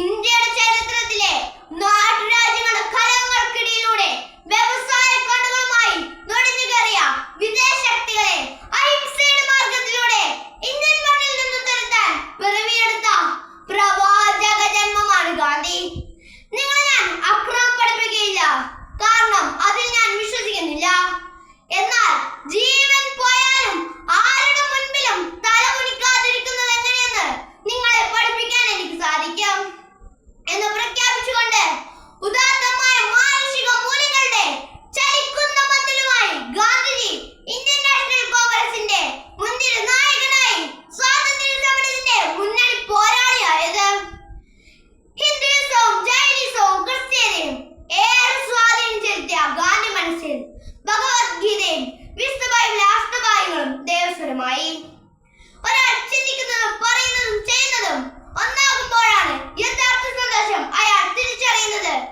ഇന്ത്യയുടെ സന്തോഷം അയാൾ തിരിച്ചറിയുന്നത്.